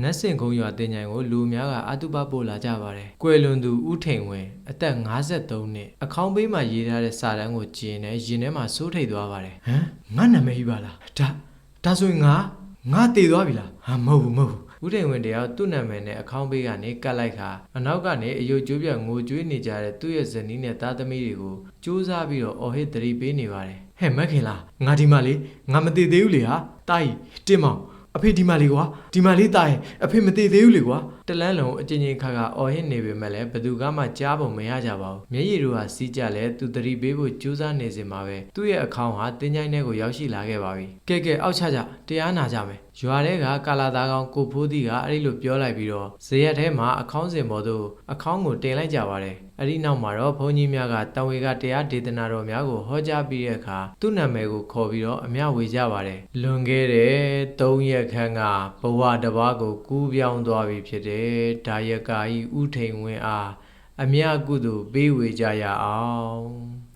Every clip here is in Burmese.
နတ်စင်ကုန်းရွာတင်ញိုင်ကိုလူအများကအတုပပို့လာကြပါတယ်။ကွယ်လွန်သူဦးထိန်ဝင်းအသက်53နှစ်အခေါင်းပေးမှာရေးထားတဲ့စာတမ်းကိုကြည့်နေရင်ထဲမှာစိုးထိတ်သွားပါတယ်။ဟမ်ငါနာမည်ကြီးပါလား။ဒါဒါဆိုရင်ငါငါတည်သွားပြီလား။ဟာမဟုတ်ဘူးမဟုတ်ဘူး။ဦးထိန်ဝင်းတရားသူ့နာမည်နဲ့အခေါင်းပေးကနေကတ်လိုက်ခါအနောက်ကနေအယုတ်ကျိုးပြငိုကြွေးနေကြတဲ့သူ့ရဲ့ဇနီးနဲ့သားသမီးတွေကိုစူးစမ်းပြီးတော့အော်ဟစ်သတိပေးနေပါတယ်။ဟဲ့မက်ခင်လားငါဒီမှာလေငါမတည်သေးဘူးလေဟာ။တာကြီးတင်မောင် အဖေဒီမလေးကွာဒီမလေးတာရင်အဖေမသေးသေးဘူးလေကွာတလန်းလုံးအချင်းချင်းခါခါအော်ဟစ်နေပေမဲ့လည်းဘသူကမှကြားပုံမရကြပါဘူးမျက်ရည်တို့ဟာစီးကြလဲသူတတိပေးဖို့ကြိုးစားနေစင်မှာပဲသူ့ရဲ့အခေါင်းဟာတင်းကြိုင်းထဲကိုရောက်ရှိလာခဲ့ပါပြီကဲကဲအောက်ချကြတရားနာကြမယ်ရွာထဲကကာလာသားကောင်ကိုဖိုးသီးကအဲ့ဒီလိုပြောလိုက်ပြီးတော့ဇေယျထဲမှာအခေါင်းစင်ပေါ်သို့အခေါင်းကိုတင်လိုက်ကြပါတယ်အဲ့ဒီနောက်မှာတော့ဘုန်းကြီးများကတန်ဝေကတရားဒေသနာတော်များကိုဟောကြားပြီးတဲ့အခါသူ့နာမည်ကိုခေါ်ပြီးတော့အမျှဝေကြပါတယ်လွန်ခဲ့တဲ့၃ရက်ခန့်ကဘဝတစ်ပါးကိုကူးပြောင်းသွားပြီဖြစ်တဲ့ဒါယကာဤဥထိန်ဝင်းအားအမျှကုသိုလ်ပေးဝေကြရအောင်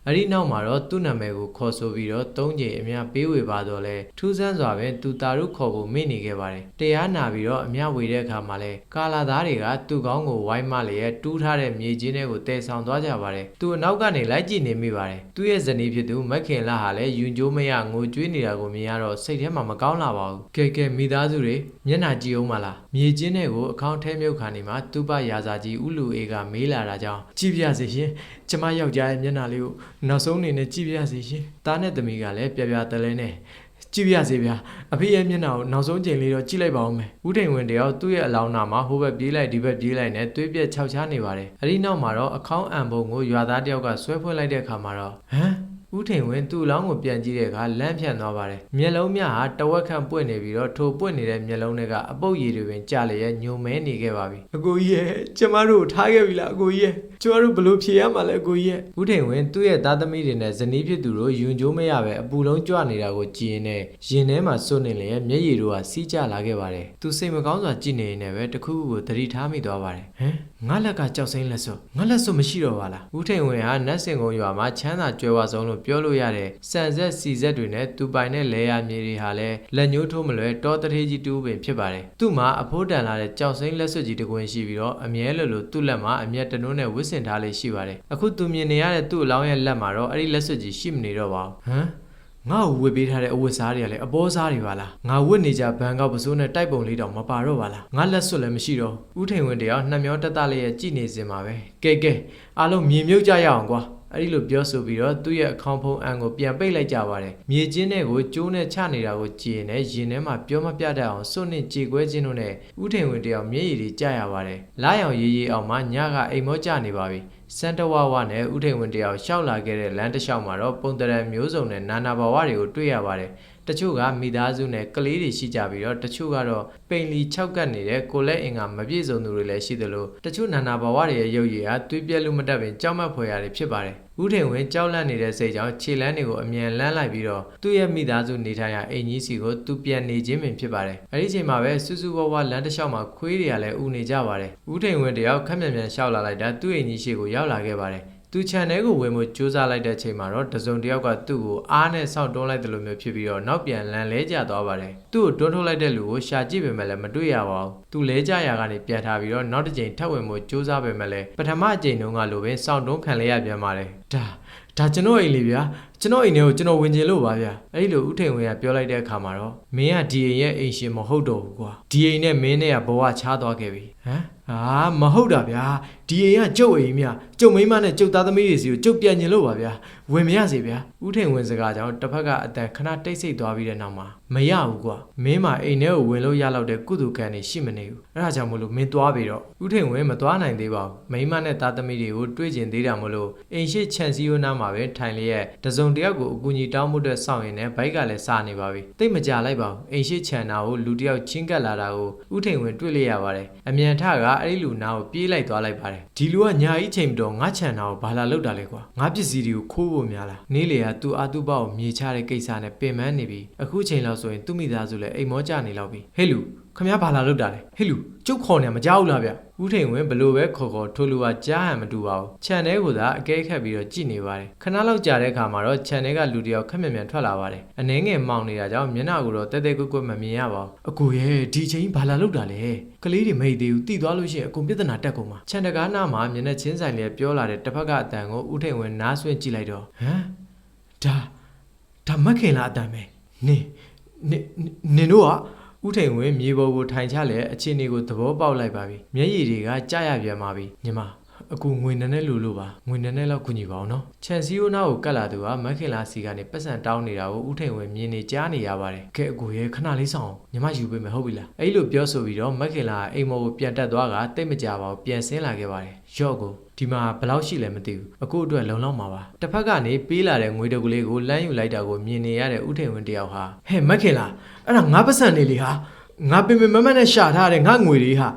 အဲ့ဒီနောက်မှာတော့သူ့နာမည်ကိုခေါ်ဆိုပြီးတော့၃ကြိမ်အမျှပေးဝေပါတော့လဲထူးဆန်းစွာပဲသူတာရုခေါ်ဖို့မေ့နေခဲ့ပါတယ်တရားနာပြီးတော့အမျှဝေတဲ့အခါမှာလဲကာလာသားတွေကသူ့ကောင်းကိုဝိုင်းမလျက်တူးထားတဲ့မြေကြီးတွေကိုတည်ဆောင်သွားကြပါတယ်သူအနောက်ကနေလိုက်ကြည့်နေမိပါတယ်သူ့ရဲ့ဇနီးဖြစ်သူမက်ခင်လာဟာလည်းယွန်ကျိုးမရငိုကြွေးနေတာကိုမြင်ရတော့စိတ်ထဲမှာမကောင်းလာပါဘူးကဲကဲမိသားစုတွေမျက်နှာကြည့်အောင်မလားမြေကြီးတွေကိုအခေါင်းထဲမြုပ်ခါနေမှာသူ့ပရာဇာကြီးဥလူအေးကမေးလာတာကြောင့်ကြည့်ပြစေရှင်ကျမယောက်ျားရဲ့မျက်နှာလေးကိုနောက်ဆုံးအနေနဲ့ကြည့်ပြစေရှင်တားနဲ့သမီးကလည်းပြပြတလဲနဲ့ကြည့်ပြစေဗျာအဖေရဲ့မျက်နှာကိုနောက်ဆုံးချိန်လေးတော့ကြည့်လိုက်ပါဦးမယ်ဦးထိန်ဝင်တယောက်သူ့ရဲ့အလောင်းနာမှာဟိုဘက်ပြေးလိုက်ဒီဘက်ပြေးလိုက်နဲ့သွေးပြက်ခြောက်ချားနေပါတယ်အဲ့ဒီနောက်မှာတော့အခေါင်းအံပုံကိုရွာသားတယောက်ကဆွဲဖွင့်လိုက်တဲ့အခါမှာတော့ဟမ် ဦးထိန်ဝင်သူ့အလောင်းကိုပြန်ကြည့်တဲ့အခါလမ်းဖြန့်သွားပါတယ်မျက်လုံးများဟာတဝက်ခန့်ပွင့်နေပြီးတော့ထိုပွင့်နေတဲ့မျက်လုံးတွေကအပုပ်ရည်တွေပင်ကြလျက်ညုံမဲနေခဲ့ပါပြီအကိုကြီးရဲ့ကျမတို့ကိုထားခဲ့ပြီလားအကိုကြီးရဲ့ကျမတို့ဘလို့ဖြေရမှာလဲအကိုကြီးရဲ့ဦးထိန်ဝင်သူ့ရဲ့သားသမီးတွေနဲ့ဇနီးဖြစ်သူတို့ယွန်ကျိုးမရပဲအပူလုံးကြွနေတာကိုကြည်ရင်နဲ့ရင်ထဲမှာစွန့်နေလျက်မျက်ရည်တို့ဟာစီးကျလာခဲ့ပါတယ်သူစိတ်မကောင်းစွာကြည်နေရင်လည်းပဲတစ်ခုခုကိုသတိထားမိသွားပါတယ်ဟမ်ငါလက်ကကြောက်စိမ့်လက်စွပ်ငါလက်စွပ်မရှိတော့ပါလားဦးထိန်ဝင်ဟာနတ်စင်ကုန်းရွာမှာချမ်းသာကြွယ်ဝဆုံးလို့ပြောလို့ရတဲ့စံဆက်စီဆက်တွေနဲ့သူပိုင်တဲ့လဲရမြေတွေဟာလည်းလက်ညှိုးထိုးမလွယ်တောတထေးကြီးတူပင်ဖြစ်ပါတယ်သူ့မှာအဖိုးတန်လာတဲ့ကြောက်စိမ့်လက်စွပ်ကြီးတစ်ကွင်ရှိပြီးတော့အမြဲလိုလိုသူ့လက်မှာအမျက်တနှုံးနဲ့ဝစ်စင်ထားလေးရှိပါတယ်အခုသူမြင်နေရတဲ့သူ့အလောင်းရဲ့လက်မှာတော့အဲ့ဒီလက်စွပ်ကြီးရှိမနေတော့ပါဘူးဟမ်ငါ့ကိုဝတ်ပေးထားတဲ့အဝတ်စားတွေကလည်းအပေါ်စားတွေပါလားငါဝတ်နေကြဘန်ကောက်ပစိုးနဲ့တိုက်ပုံလေးတောင်မပါတော့ပါလားငါလက်စွပ်လည်းမရှိတော့ဦးထိန်ဝင်တယောက်နှမျောတက်တက်လေးရဲ့ကြည်နေစင်ပါပဲကဲကဲအားလုံးမြေမြုပ်ကြရအောင်ကွာ အဲ့ဒီလိုပြောဆိုပြီးတော့သူ့ရဲ့အခေါင်ဖုံးအန်ကိုပြန်ပိတ်လိုက်ကြပါတယ်မြေကျင်းတဲ့ကိုကျိုးနဲ့ချနေတာကိုကြည်ရင်လည်းရင်ထဲမှာပြောမပြတတ်အောင်စွန့်နဲ့ကြေကွဲခြင်းတို့နဲ့ဦးထိန်ဝင်တယောက်မျက်ရည်တွေကျရပါတယ်လာရောင်ရေးရေးအောင်မှညကအိမ်မောကျနေပါပြီစန်တဝဝနဲ့ဥထိန်ဝင်တယောက်ရှောက်လာခဲ့တဲ့လမ်းတစ်လျှောက်မှာတော့ပုံတရံမျိုးစုံနဲ့နာနာဘဝတွေကိုတွေ့ရပါတယ်။ တချို့ကမိသားစုနဲ့ကလေးတွေရှိကြပြီးတော့တချို့ကတော့ပိန်လီ၆ကတ်နေတဲ့ကိုလက်အင်ကမပြည့်စုံသူတွေလည်းရှိသလိုတချို့နာနာဘဝတွေရဲ့ရုပ်ရည်ဟာသွေးပြက်လို့မတတ်ပင်ကြောက်မက်ဖွယ်ရာတွေဖြစ်ပါတယ်။ဥထိန်ဝင်ကြောက်လန့်နေတဲ့စိတ်ကြောင့်ခြေလမ်းတွေကိုအမြန်လန်းလိုက်ပြီးတော့သူ့ရဲ့မိသားစုနေထိုင်ရာအိမ်ကြီးစီကိုသူပြန်နေခြင်းပင်ဖြစ်ပါတယ်။အဲဒီချိန်မှာပဲစူးစူးဝါးဝါလမ်းတစ်လျှောက်မှာခွေးတွေကလည်းဥနေကြပါတယ်။ဥထိန်ဝင်တယောက်ခက်မြန်မြန်ရှောက်လာလိုက်တာသူ့အိမ်ကြီးရှိကိုရောက်လာခဲ့ပါတယ်။ သူခြံထဲကိုဝင်မှုစူးစမ်းလိုက်တဲ့ချိန်မှာတော့တစုံတစ်ယောက်ကသူ့ကိုအားနဲ့ဆောက်တွန်းလိုက်တယ်လို့မျိုးဖြစ်ပြီးတော့နောက်ပြန်လန်လဲကျသွားပါတယ်။သူ့ကိုတွန်းထုတ်လိုက်တဲ့လူကိုရှာကြည့်ပေမဲ့လည်းမတွေ့ရပါဘူး။သူလဲကျရာကနေပြန်ထားပြီးတော့နောက်တစ်ချိန်ထပ်ဝင်မှုစူးစမ်းပေမဲ့လည်းပထမအချိန်တုန်းကလိုပဲဆောက်တွန်းခံလဲရပြန်ပါတယ်။ဒါဒါကျွန်တော်အိမ်လေးဗျာကျွန်တော်အိမ်ထဲကိုကျွန်တော်ဝင်ချင်လို့ပါဗျာအဲ့ဒီလိုဥထိန်ဝင်ကပြောလိုက်တဲ့အခါမှာတော့မင်းကဒီအိမ်ရဲ့အိမ်ရှင်မဟုတ်တော့ဘူးကွာဒီအိမ်နဲ့မင်းနဲ့ကဘဝချားသွားခဲ့ပြီဟမ်အာမဟုတ်တာဗျာဒီအိမ်ကကျုပ်အိမ်မြကျုပ်မိန်းမနဲ့ကျုပ်သားသမီးတွေစီကိုကျုပ်ပြန်ညင်လို့ပါဗျာဝင်မရစေဗျာဥထိန်ဝင်စကားကြောင့်တစ်ဖက်ကအတန်ခဏတိတ်ဆိတ်သွားပြီးတဲ့နောက်မှာမရဘူးကွာမင်းမအိမ်ထဲကိုဝင်လို့ရလောက်တဲ့ကုသကံနေရှိမနေဘူးအဲ့ဒါကြောင့်မလို့မင်းသွားပြီးတော့ဥထိန်ဝင်မသွားနိုင်သေးပါဘူးမိန်းမနဲ့သားသမီးတွေကိုတွေ့ကျင်သေးတာမလို့အိမ်ရှိခြံစည်းရိုးနားမှာပဲထိုင်လျက်တစုံတစ်ယောက်ကိုအကူအညီတောင်းမှုအတွက်စောင့်ရင်လည်းဘိုက်ကလည်းစားနေပါပြီတိတ်မကြလိုက်ပါဘူးအိမ်ရှိခြံနာကိုလူတစ်ယောက်ချင်းကပ်လာတာကိုဥထိန်ဝင်တွေ့လိုက်ရပါတယ်အမြန်ထကအဲ့ဒီလူနာကိုပြေးလိုက်သွားလိုက်ပါတယ်ဒီလူကညာကြီးချိန်မတော်ငါခြံနာကိုဘာလာလောက်တာလဲကွာငါပစ္စည်းတွေကိုခိုးဖို့များလားနေလေကသူ့အာသူ့ဘောက်ကိုမြေချတဲ့ကိစ္စနဲ့ပင်ပန်းနေပြီအခုချိန်လောက်ဆိုရင်သူ့မိသားစုလည်းအိမ်မောကျနေလောက်ပြီဟဲ့လူခမရဘာလာလောက်တာလဲဟဲ့လူကျုပ်ခေါ်နေမကြောက်ဘူးလားဗျ ဦးထိန်ဝင်းဘလို့ပဲခေါ်ခေါ်ထိုလူကကြားဟန်မတူပါဘူးခြံထဲကိုသာအကဲခတ်ပြီးတော့ကြည့်နေပါတယ်ခဏလောက်ကြာတဲ့အခါမှာတော့ခြံထဲကလူတစ်ယောက်ခက်မြန်မြန်ထွက်လာပါတယ်အနှဲငယ်မောင်နေတာကြောင့်မျက်နှာကိုတော့တဲတဲကွက်ကွက်မမြင်ရပါဘူးအကူရဲ့ဒီချိန်ဘာလာလောက်တာလဲကလေးတွေမိတ်သေးဘူးတိသွားလို့ရှိရင်အကုန်ပြဿနာတက်ကုန်မှာခြံတကားနာမှာမျက်နှာချင်းဆိုင်လေးပြောလာတဲ့တစ်ဖက်ကအတန်ကိုဦးထိန်ဝင်းနားဆွင့်ကြည့်လိုက်တော့ဟမ်ဒါဒါမက်ခင်လားအတန်ပဲနင်နင်နင်တို့က ဥထိန်ဝင်မြေပေါ်ကိုထိုင်ချလဲအခြေအနေကိုသဘောပေါက်လိုက်ပါပြီမျက်ရည်တွေကကြာရပြန်ပါပြီညီမ အကူငွေနည်းနည်းလိုလိုပါငွေနည်းနည်းလောက်ကူညီပါအောင်နော်ချန်စီယိုနာကိုကတ်လာသူကမက်ခင်လာစီကနေပတ်စံတောင်းနေတာကိုဥထိန်ဝင်မြင်နေကြားနေရပါတယ်ကဲအကူရဲ့ခဏလေးဆောင်ညီမယူပေးမယ်ဟုတ်ပြီလားအဲ့လိုပြောဆိုပြီးတော့မက်ခင်လာအိမ်မော်ကိုပြန်တက်သွားကတိတ်မကြပါဘူးပြန်ဆင်းလာခဲ့ပါတယ်ရော့ကိုဒီမှာဘယ်လောက်ရှိလဲမသိဘူးအခုအတွက်လုံလောက်မှာပါတစ်ဖက်ကနေပေးလာတဲ့ငွေတကူလေးကိုလမ်းယူလိုက်တာကိုမြင်နေရတဲ့ဥထိန်ဝင်တယောက်ဟာဟဲ့မက်ခင်လာအဲ့ဒါငါပတ်စံနေလေဟာငါပင်ပင်မမတ်နဲ့ရှာထားတဲ့ငါငွေတွေဟာ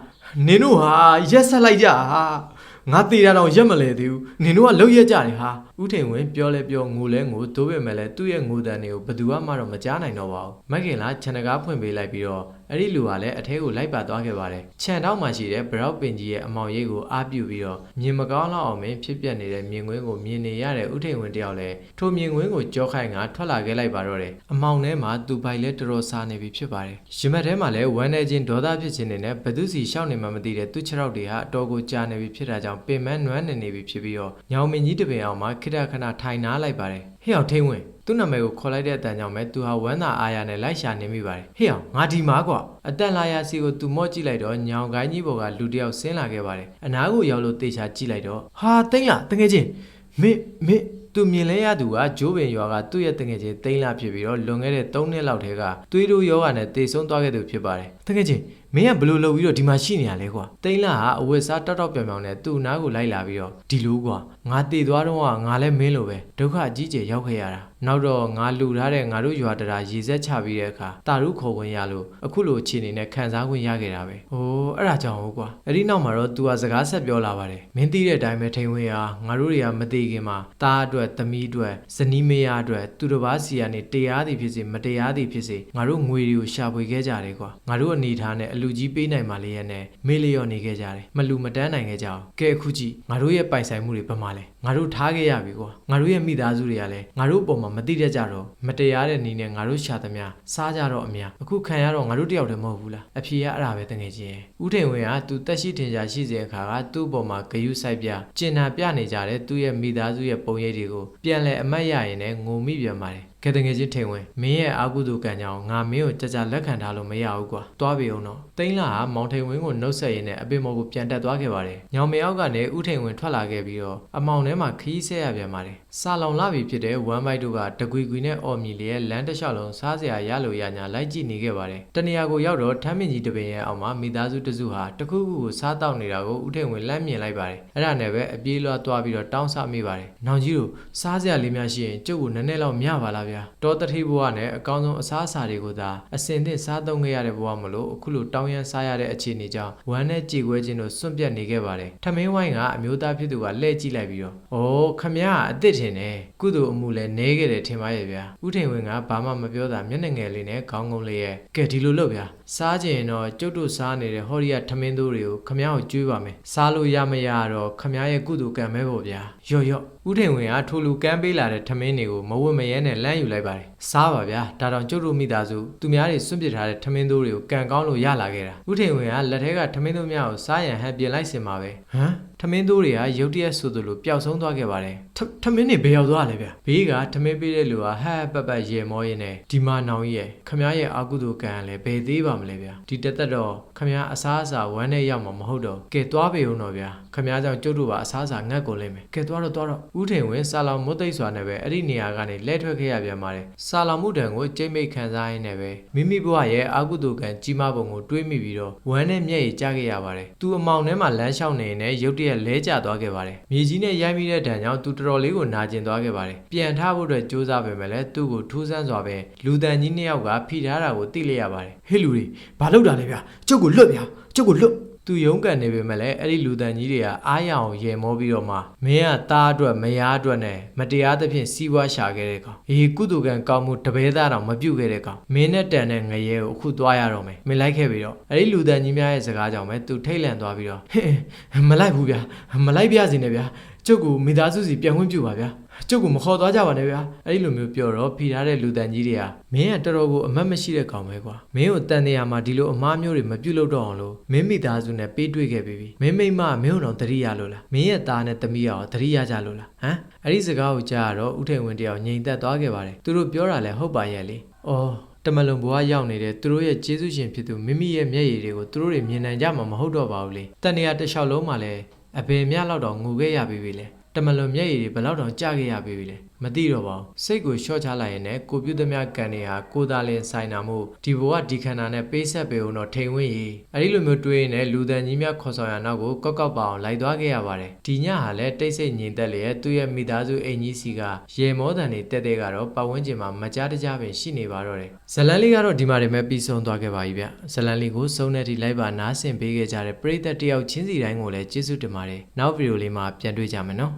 နင်တို့ဟာရက်ဆက်လိုက်ကြဟာ ငါသေးတာတော့ရက်မလဲသေးဘူးနင်တို့ကလှုပ်ရက်ကြတယ်ဟာဥထိန်ဝင်ပြောလဲပြောငိုလဲငိုသိုးပေမဲ့လဲသူ့ရဲ့ငိုတန်တွေကိုဘယ်သူမှတော့မကြားနိုင်တော့ပါဘူးမက်ခင်လားခြံတကားဖွင့်ပေးလိုက်ပြီးတော့ အဲ့ဒီလူကလည်းအထဲကိုလိုက်ပါသွားခဲ့ပါတယ်ခြံတောက်မှာရှိတဲ့ဘရောက်ပင်ကြီးရဲ့အမောင်ရိပ်ကိုအားပြုပြီးတော့မြင်မကောင်းလောက်အောင်ပင်ဖြစ်ပျက်နေတဲ့မြင်ကွင်းကိုမြင်နေရတဲ့ဥထိန်ဝင်တယောက်လည်းထိုမြင်ကွင်းကိုကြောခိုင်ကထွက်လာခဲ့လိုက်ပါတော့တယ်အမောင်ထဲမှာသူပိုင်လဲတော်တော်စားနေပြီဖြစ်ပါတယ်ရင်မက်ထဲမှာလည်းဝမ်းနေခြင်းဒေါသဖြစ်ခြင်းတွေနဲ့ဘသူစီရှောက်နေမှမသိတဲ့သူ့ခြေထောက်တွေဟာအတော်ကိုကြာနေပြီဖြစ်တာကြောင့်ပင်မနွမ်းနေနေပြီဖြစ်ပြီးတော့ညောင်မင်းကြီးတပင်အောင်မှာခိတခဏထိုင်နားလိုက်ပါတယ် ဟေ့အောင်ထိန်ဝင်သူ့နာမည်ကိုခေါ်လိုက်တဲ့အတန်ကြောင့်ပဲသူဟာဝမ်းသာအားရနဲ့လိုက်ရှာနေမိပါတယ်ဟေ့အောင်ငါဒီမှာကွာအတန်လာယာစီကိုသူမော့ကြည့်လိုက်တော့ညောင်ကိုင်းကြီးပေါ်ကလူတစ်ယောက်ဆင်းလာခဲ့ပါတယ်အနားကိုရောက်လို့တေချာကြည့်လိုက်တော့ဟာတိမ့်လာတကယ်ချင်းမင်းမင်းသူမြင်လဲရသူကဂျိုးပင်ရွာကသူ့ရဲ့တငယ်ချင်းတိမ့်လာဖြစ်ပြီးတော့လွန်ခဲ့တဲ့3နှစ်လောက်ထဲကသွေးတို့ယောဂနဲ့တေဆုံးသွားခဲ့သူဖြစ်ပါတယ်တကယ်ချင်း မင်းကဘလို့လုပ်ပြီးတော့ဒီမှာရှိနေရလဲကွာတိမ့်လာကအဝတ်စားတောက်တောက်ပြောင်ပြောင်နဲ့သူ့နားကိုလိုက်လာပြီးတော့ဒီလိုကွာငါတည်သွားတော့ကငါလည်းမင်းလိုပဲဒုက္ခအကြီးကျယ်ရောက်ခဲ့ရတာ နောက်တော့ငါလူထားတဲ့ငါတို့ရွာတရာရေစက်ချပြီးတဲ့အခါတာရုခေါ်ခွင့်ရလို့အခုလိုအခြေအနေနဲ့ခံစားခွင့်ရခဲ့တာပဲ။အိုးအဲ့ဒါကြောင့်ဟုတ်ကွာ။အဲ့ဒီနောက်မှာတော့ तू ကစကားဆက်ပြောလာပါတယ်။မင်းသိတဲ့အတိုင်းပဲထိန်ဝင်းဟာငါတို့တွေကမသိခင်မှာတားအတွက်သမီးအတွက်ဇနီးမယားအတွက်သူတစ်ပါးစီကနေတရားသည်ဖြစ်စေမတရားသည်ဖြစ်စေငါတို့ငွေတွေကိုရှာဖွေခဲ့ကြတယ်ကွာ။ငါတို့အနေထားနဲ့အလူကြီးပေးနိုင်မှလေးရဲ့နဲ့မေးလျော့နေခဲ့ကြတယ်။မလူမတန်းနိုင်ခဲ့ကြအောင်။ကဲအခုကြည့်ငါတို့ရဲ့ပိုင်ဆိုင်မှုတွေဘယ်မှာလဲ။ငါတို့ထားခဲ့ရပြီကွာ။ငါတို့ရဲ့မိသားစုတွေကလည်းငါတို့အပေါ်မှာမသိတတ်ကြတော့မတရားတဲ့နေနဲ့ငါတို့ရှာသမျှစားကြတော့အများအခုခံရတော့ငါတို့တယောက်တည်းမဟုတ်ဘူးလားအဖြေကအဲ့ဒါပဲတကယ်ချင်းဥထိန်ဝင်းကသူတက်ရှိတင်ကြရှိစေအခါကသူ့အပေါ်မှာဂယုစိုက်ပြကျင်နာပြနေကြတဲ့သူ့ရဲ့မိသားစုရဲ့ပုံရိပ်တွေကိုပြန်လဲအမတ်ရရင်လည်းငုံမိပြန်ပါတယ်ကဲတငယ်ချင်းထိန်ဝင်မင်းရဲ့အာကုသူကံကြောင့်ငါမင်းကိုကြကြလက်ခံထားလို့မရဘူးကွာတွားပြီအောင်တော့တိမ့်လာကမောင်ထိန်ဝင်းကိုနှုတ်ဆက်ရင်းနဲ့အပင်မော်ကိုပြန်တက်သွားခဲ့ပါတယ်ညောင်မေအောက်ကနေဥထိန်ဝင်ထွက်လာခဲ့ပြီးတော့အမောင်ထဲမှာခီးဆဲရပြန်ပါတယ်စာလောင်လာပြီဖြစ်တဲ့ဝမ်ဘိုက်တို့ကတကွီကွီနဲ့အော်မြီလျက်လမ်းတစ်လျှောက်လုံးစားစရာရလို့ရညာလိုက်ကြည့်နေခဲ့ပါတယ်တနေရာကိုရောက်တော့ထမ်းမင်ကြီးတပင်ရဲ့အောက်မှာမိသားစုတစုဟာတခုခုကိုစားတောက်နေတာကိုဥထိန်ဝင်လမ်းမြင်လိုက်ပါတယ်အဲ့ဒါနဲ့ပဲအပြေးလွှားသွားပြီးတော့တောင်းဆမိပါတယ်နောင်ကြီးတို့စားစရာလေးများရှိရင်ကျုပ်ကိုနည်းနည်းလောက်မျှပါလားဗျာတောတတိဘဝနဲ့အကောင်းဆုံးအစားအစာတွေကိုသာအစင်သင့်စားသုံးခဲ့ရတဲ့ဘဝမလို့အခုလိုတောင်းရမ်းစားရတဲ့အခြေအနေကြောင့်ဝမ်းနဲ့ကြေခွဲခြင်းတို့စွန့်ပြတ်နေခဲ့ပါတယ်ထမင်းဝိုင်းကအမျိုးသားဖြစ်သူကလှည့်ကြည့်လိုက်ပြီးတော့ဩခမရအစ်စ်ထင်တယ်ကုသိုလ်အမှုလည်းနဲခဲ့တယ်ထင်ပါရဲ့ဗျာဥထိန်ဝင်ကဘာမှမပြောတာမျက်နှာငယ်လေးနဲ့ခေါင်းကုန်းလေးရဲ့ကဲဒီလိုလုပ်ဗျာစားကြရင်တော့ကျုပ်တို့စားနေတဲ့ဟောရီယာထမင်းတို့တွေကိုခမရကိုကျွေးပါမယ်စားလို့ရမရတော့ခမရရဲ့ကုသိုလ်ကံပဲပေါ့ဗျာရော့ရော့ ဥထိန်ဝင်ကထိုလူကမ်းပေးလာတဲ့ထမင်းတွေကိုမဝတ်မရဲနဲ့လမ်းယူလိုက်ပါတယ်စားပါဗျာဒါတောင်ကျုပ်တို့မိသားစုသူများတွေစွန့်ပစ်ထားတဲ့ထမင်းတို့တွေကိုကံကောင်းလို့ရလာခဲ့တာဥထိန်ဝင်ကလက်ထဲကထမင်းတို့များကိုစားရန်ဟန်ပြင်လိုက်စင်ပါပဲဟမ် ထမင်းသိုးတွေကရုတ်တရက်ဆိုသလိုပျောက်ဆုံးသွားခဲ့ပါတယ်ထမင်းတွေဘယ်ရောက်သွားလဲဗျဘေးကထမင်းပေးတဲ့လူကဟဲ့ပပရေမောရင်းနဲ့ဒီမာနောင်ကြီးရဲ့ခမည်းရဲ့အာကုသိုလ်ကံကလည်းဘယ်သေးပါမလဲဗျဒီတသက်တော့ခမည်းအစားအစာဝမ်းနဲ့ရောက်မှာမဟုတ်တော့ကဲသွားပေုံတော့ဗျခမည်းကြောင့်ကျုပ်တို့ပါအစားအစာငတ်ကုန်လိမ့်မယ်ကဲသွားတော့သွားတော့ဥထင်ဝင်ဆာလောင်မွတ်သိပ်စွာနဲ့ပဲအဲ့ဒီနေရာကနေလဲထွက်ခဲ့ရပြန်ပါတယ်ဆာလောင်မှုတံကိုကြိတ်မိတ်ခံစားရင်းနဲ့ပဲမိမိဘဝရဲ့အာကုသိုလ်ကံကြီးမားပုံကိုတွေးမိပြီးတော့ဝမ်းနဲ့မျက်ရည်ကျခဲ့ရပါတယ်သူအမောင်ထဲမှာလမ်းလျှောက်နေရင်လည်းရုတ်တရက်လဲကျသွားခဲ့ပါတယ်မြေကြီးနဲ့ရိုက်မိတဲ့ဒဏ်ကြောင့်သူတော်တော်လေးကိုနာကျင်သွားခဲ့ပါတယ်ပြန်ထားဖို့အတွက်ကြိုးစားပေမဲ့လည်းသူ့ကိုထူးဆန်းစွာပဲလူတန်ကြီးနှစ်ယောက်ကဖိထားတာကိုသိလိုက်ရပါတယ်ဟေးလူတွေဘာလုပ်တာလဲဗျာကျုပ်ကိုလွတ်ဗျာကျုပ်ကိုလွတ် သူသူရုန်းကန်နေပေမဲ့လည်းအဲ့ဒီလူတန်ကြီးတွေကအားရအောင်ရေမောပြီးတော့မှမင်းကသားအတွက်မယားအတွက်နဲ့မတရားသဖြင့်စီးပွားရှာခဲ့တဲ့ကောင်အေးကုသကံကောင်းမှုတပည့်သားတော့မပြုတ်ခဲ့တဲ့ကောင်မင်းနဲ့တန်တဲ့ငရဲကိုအခုသွားရတော့မယ်မင်းလိုက်ခဲ့ပြီးတော့အဲ့ဒီလူတန်ကြီးများရဲ့စကားကြောင့်ပဲသူထိတ်လန့်သွားပြီးတော့ဟင်မလိုက်ဘူးဗျာမလိုက်ပြစီနဲ့ဗျာကျုပ်ကမိသားစုစီပြန်ခွင့်ပြုပါဗျာ ကျုပ်ကမခေါ်သွားကြပါနဲ့ဗျာအဲ့ဒီလိုမျိုးပြောတော့ဖိထားတဲ့လူတန်ကြီးတွေကမင်းကတော်တော်ကိုအမတ်မရှိတဲ့ကောင်ပဲကွာမင်းကိုတန်တရားမှာဒီလိုအမားမျိုးတွေမပြုတ်လို့တော့အောင်လို့မင်းမိသားစုနဲ့ပေးတွေ့ခဲ့ပြီမင်းမိမမင်းတို့တော့တတိရလို့လားမင်းရဲ့သားနဲ့သမီးရောတတိရကြလို့လားဟမ်အဲ့ဒီစကားကိုကြားရတော့ဥထိန်ဝင်တယောက်ငြိမ်သက်သွားခဲ့ပါတယ်သူတို့ပြောတာလည်းဟုတ်ပါရဲ့လေအော်တမလုံဘွားရောက်နေတဲ့သူတို့ရဲ့ကျေးဇူးရှင်ဖြစ်သူမိမိရဲ့မျက်ရည်တွေကိုသူတို့တွေမြင်နိုင်ကြမှာမဟုတ်တော့ပါဘူးလေတန်တရားတစ်လျှောက်လုံးမှာလည်းအဘယ်မြလောက်တော့ငိုခဲ့ရပြီပြီလေ တမလွန်မျက်ရည်တွေဘယ်လောက်တောင်ကြခဲ့ရပြီလဲ မသိတော့ပါဘူးစိတ်ကိုရှော့ချလိုက်ရင်လည်းကိုပြုတ်သမျှကန်တွေဟာကိုသားလင်းဆိုင်တာမို့ဒီဘဝဒီခန္ဓာနဲ့ပေးဆက်ပေအောင်တော့ထိန်ဝင်းရီအဲ့ဒီလိုမျိုးတွေးရင်လည်းလူတန်ကြီးများခေါ်ဆောင်ရနောက်ကိုကောက်ကောက်ပါအောင်လိုက်သွားခဲ့ရပါတယ်ဒီညဟာလည်းတိတ်ဆိတ်ငြိမ်သက်လျက်သူ့ရဲ့မိသားစုအိမ်ကြီးစီကရေမောတန်တွေတက်တဲ့ကတော့ပတ်ဝန်းကျင်မှာမကြားတကြားပင်ရှိနေပါတော့တယ်ဇလန်လေးကတော့ဒီမှာတည်းမဲ့ပြီးဆုံးသွားခဲ့ပါပြီဗျဇလန်လေးကိုစုံတဲ့ထိလိုက်ပါနားဆင်ပေးခဲ့ကြတဲ့ပရိသတ်တယောက်ချင်းစီတိုင်းကိုလည်းကျေးဇူးတင်ပါတယ်နောက်ဗီဒီယိုလေးမှာပြန်တွေ့ကြမယ်နော်